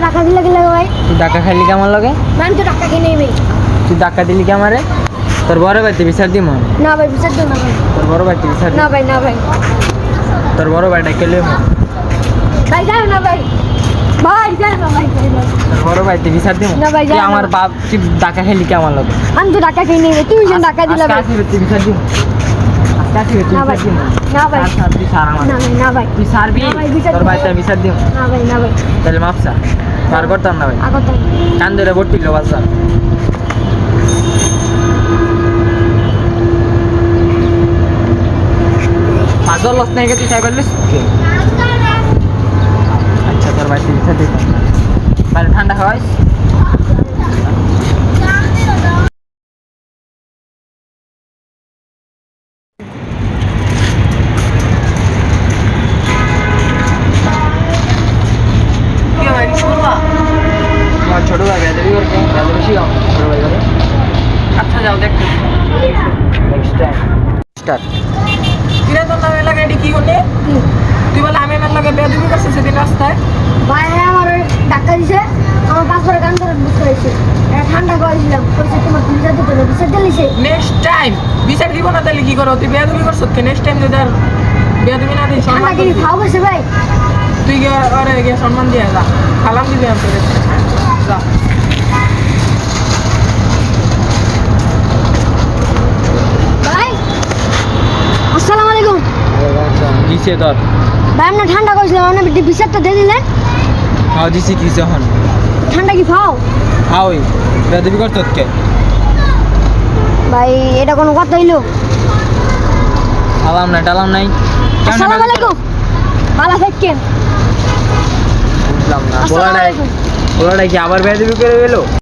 ধাক্কা খাইলি কি আমার লগে? ম্যাম তো টাকা কিনে নেবে তুই ধাক্কা দিলি কি আমারে? তোর বড় ভাইতে বিচার দিব না ভাই বিচার দিও না ভাই। তোর বড় ভাইতে বিচার না ভাই না ভাই। তোর বড় ভাইটা কেলে ভাই যাও না ভাই। ভাই যাও না ভাই। তোর বড় ভাইতে বিচার দিব না ভাই, আমার বাপ তুই ধাক্কা খাইলি কি আমার লগে? আমি তো টাকা কিনে নেবে তুমি যেন টাকা দিলে ভাই। বিচার তুই না ভাই বিচার দিব না ভাই। আর সার তুই সার আমার। না ভাই না ভাই। তুই সারবি না ভাই, বিচার তোর দিব। ভাইটা বিচার দিব। না ভাই না ভাই। তাহলে মাপসা পার করতাম না ভাই। কান ধরে ভর্তি লো বাচ্চা পাগল লস নাই তুই সাইকেল লিস আচ্ছা তোর ভাই তিরিশ দিত তাহলে ঠান্ডা হয় যাও তোর কি তুই বলে আমি আমার লাগে বেদবি করছিস সেদিন রাস্তায়। ভাই আমার ওই টাকা দিছে। আমার পাসপোর্টে গান ধরে বুক করেছে। ঠান্ডা করেছিলাম। কইছে তোমার বিচার দিতে হবে বিচার দিলে সে? নেক্সট টাইম বিচার দিব না তাহলে কি করো? তুই বেদবি করছ কে? নেক্সট টাইম যদি আর বেদবি না দিস ঠান্ডা সম্মান কি করবি। খাও ভাই। তুই আরে গিয়ে সম্মান দিয়ে যা। খালাম দিবি আমি তোকে যা ভাই আসসালামু আলাইকুম দিছে তোর। ভাই আমরা ঠান্ডা করেছিলাম আপনি বিচারটা দিয়ে দিলেন হাও দিছি কি যখন ঠান্ডা কি খাও হাও ওই বেদবি করত কে ভাই এটা কোনো কথা হইল আলাম নাই টালাম নাই। আসসালামু আলাইকুম। ভালো থাকেন বুঝলাম না আসসালামু বলাটাই আলাইকুম। বলাটাই কি আবার বেদবি করে গেলো?